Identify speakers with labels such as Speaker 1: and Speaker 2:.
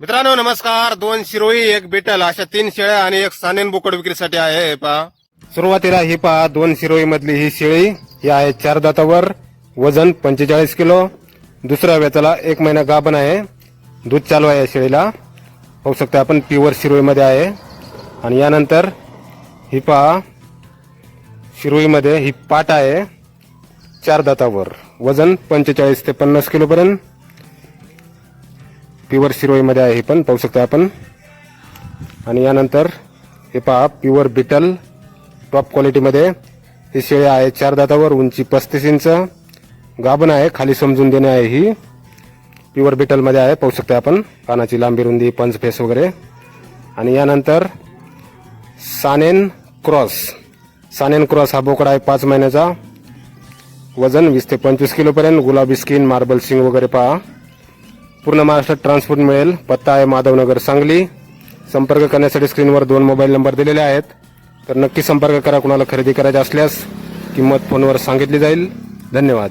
Speaker 1: मित्रांनो नमस्कार. दोन शिरोई एक बेटल अशा तीन शेळ्या आणि एक सानेन बोकड विक्रीसाठी आहे हे पहा. सुरुवातीला ही पहा दोन शिरोई मधली ही शेळी. ही आहे चार दातावर वजन पंचेचाळीस किलो. दुसऱ्या वेचाला एक महिना गाभण आहे. दूध चालू आहे या शेळीला. पाहू शकतो आपण प्युअर शिरोईमध्ये आहे. आणि यानंतर ही पहा शिरोईमध्ये ही पाट आहे. चार दातावर वजन पंचेचाळीस ते पन्नास किलोपर्यंत. प्युअर शिरोईमध्ये आहे हे पण पाहू शकता आपण. आणि यानंतर हे पहा प्युअर बिटल टॉप क्वालिटीमध्ये. ही शेळी आहे चार दातावर उंची पस्तीस इंच. गाभण आहे खाली समजून देणे आहे ही. प्युअर बिटलमध्ये आहे पाहू शकता आपण. कानाची लांबी रुंदी पंच फेस वगैरे. आणि यानंतर सानेन क्रॉस. सानेन क्रॉस हा बोकडा आहे पाच महिन्याचा. वजन वीस ते पंचवीस किलोपर्यंत. गुलाबी स्किन मार्बल सिंग वगैरे पहा. पूर्ण महाराष्ट्रात ट्रान्सपोर्ट मिळेल. पत्ता आहे माधवनगर सांगली. संपर्क करण्यासाठी स्क्रीनवर दोन मोबाईल नंबर दिलेले आहेत. तर नक्की संपर्क करा कुणाला खरेदी करायचा असल्यास. किंमत फोनवर सांगितली जाईल. धन्यवाद.